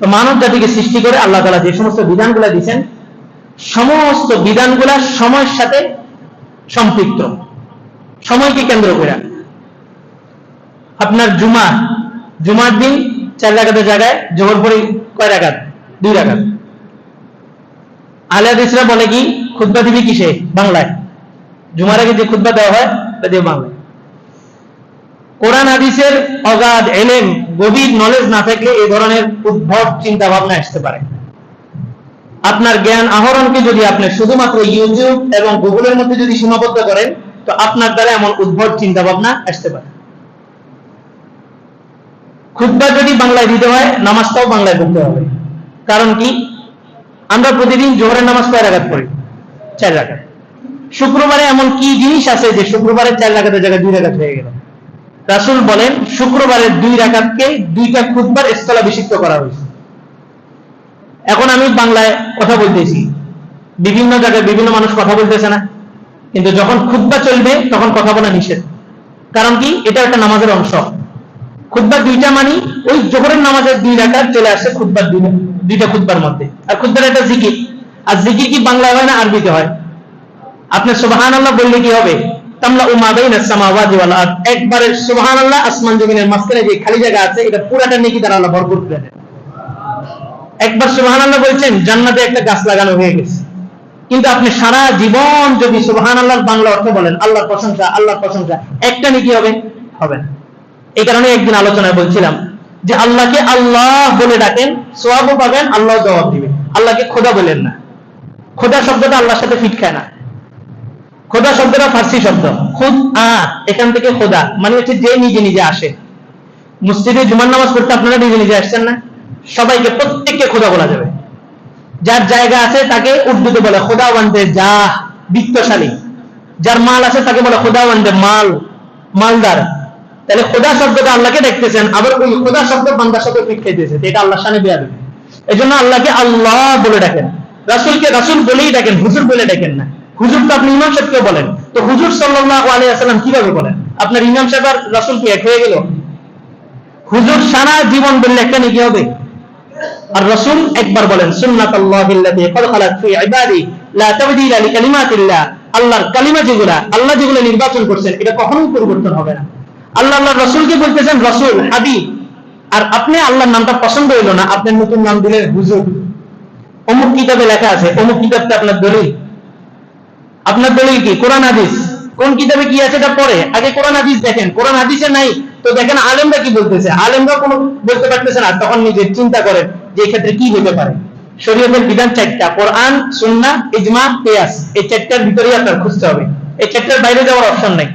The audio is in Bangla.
তো মানব জাতিকে সৃষ্টি করে আল্লাহ তালা যে সমস্ত বিধানগুলো দিয়েছেন, সমস্ত বিধানগুলা সময়ের সাথে সম্পৃক্ত। সময়কে কেন্দ্র করে। আপনার জুমা জুমার দিন চার রাখাতের জায়গায়, জোহর পরে কয় রাখাত দুই রাখাত আলিয়াদিসরা বলে কি খুদ্া দিবি কিসে? বাংলায়। জুমার আগে যে খুদ্া দেওয়া হয়, তা দিয়ে বাংলায়। কোরআন হাদিসের অগাধ এলেম গভীর নলেজ না থাকলে এই ধরনের উদ্ভব চিন্তা ভাবনা আসতে পারে। আপনার জ্ঞান আহরণকে যদি আপনি শুধুমাত্র ইউটিউব এবং গুগলের মধ্যে যদি সীমাবদ্ধ করেন, তো আপনার দ্বারা এমন উদ্ভব চিন্তা ভাবনা আসতে পারে। খুদ্া যদি বাংলায় দিতে হয়, নামাজটাও বাংলায় পড়তে হবে। কারণ কি? আমরা প্রতিদিন জোহরের নামাজ কয় রাখাত পড়ি? চার রাখাত শুক্রবারে এমন কি জিনিস আছে যে শুক্রবারে চার রাখাতের জায়গায় দুই রাখাত হয়ে গেল? রাসুল বলেন শুক্রবারের দুই রাখাতকে দুইটা খুদবার স্থলাভিষিক্ত করা হয়েছে। এখন আমি বাংলায় কথা বলতেছি। বিভিন্ন জায়গায় বিভিন্ন মানুষ কথা বলতেছে না। কিন্তু যখন খুদ্া চলবে, তখন কথা বলা নিষেধ। কারণ কি? এটা একটা নামাজের অংশ। খুদ্বার দুইটা মানি, ওই জোহরের নামাজের দুই রাখাত চলে আসে খুদ্বার দুইটা খুদ্বার মধ্যে। আর খুদ্বার একটা জিকির। আর জিকির কি বাংলায় হয় না আরবিতে হয়? আপনি সুবাহান আল্লাহ বললে কি হবে? একটা আপনি সারা জীবন যদি বাংলা অর্থ বলেন, আল্লাহর প্রশংসা আল্লাহর প্রশংসা, একটা নেকি হবে? হবে এই কারণে একদিন আলোচনায় বলছিলাম যে আল্লাহকে আল্লাহ বলে ডাকেন সোয়াবও পাবেন, আল্লাহ জবাব দিবে আল্লাহকে খোদা বলেন না। খোদা শব্দটা আল্লাহর সাথে ফিট খায় না। খোদা শব্দটা ফার্সি শব্দ। খুদ আ, এখান থেকে খোদা। মানে হচ্ছে যে নিজে নিজে আসে। মসজিদে জুমার নামাজ পড়তে আপনারা নিজে নিজে আসছেন না? সবাইকে প্রত্যেককে খোদা বলা যাবে। যার জায়গা আছে তাকে উর্দুতে বলে খোদা ওয়ান্ডে যা বিত্তশালী। যার মাল আছে তাকে বলে খোদা ওয়ান্ডে মাল, মালদার। তাহলে খোদা শব্দটা আল্লাহকে দেখতেছেন, আবার ওই খোদা শব্দ বান্দার সাথে ফিট খাইতেছে এটা আল্লাহ সানে বেয়া দেবে এই জন্য আল্লাহকে আল্লাহ বলে ডাকেন। রাসুলকে রাসুল বলেই ডাকেন, হুজুর বলে ডাকেন না। হুজুর তো আপনি ইমাম সাহেবকে বলেন। তো হুজুর সাল্লাহ আলাইসাল্লাম কীভাবে বলেন? আপনার ইমাম সাহেব আর রাসুল কি এক হয়ে গেল? হুজুর সারা জীবন বললে একটা নাকি হবে? আর রসুল একবার বলেন সুন্নাত আল্লাহর কালিমা যেগুলা, আল্লাহ যেগুলো নির্বাচন করছেন, এটা কখনোই পরিবর্তন হবে না। আল্লাহ আল্লাহ রসুলকে বলতেছেন, রসুল, হাবিব। আর আপনি আল্লাহর নামটা পছন্দ হইল না, আপনার নতুন নাম দিলেন হুজুর। অমুক কিতাবে লেখা আছে, অমুক কিতাবটা আপনার দলিল। আপনার দলিল কি? কোরআন, হাদিস। কোন কিতাবে কি আছে এটা পরে আগে কোরআন, হাদিস দেখেন। কোরআন, হাদিসে নাই। তো দেখেন আলেমরা কি বলতেছে? আলেমরা কোনো বলতে পারতেছে না। তখন নিজে চিন্তা করেন যে ক্ষেত্রে কি হতে পারে। শরীয়তের বিধান চারটা। কোরআন সুন্না ইজমা পেয়াস এই চারটার ভিতরেই আপনার খুঁজতে হবে। এই চারটার বাইরে যাওয়ার অপশন নাই।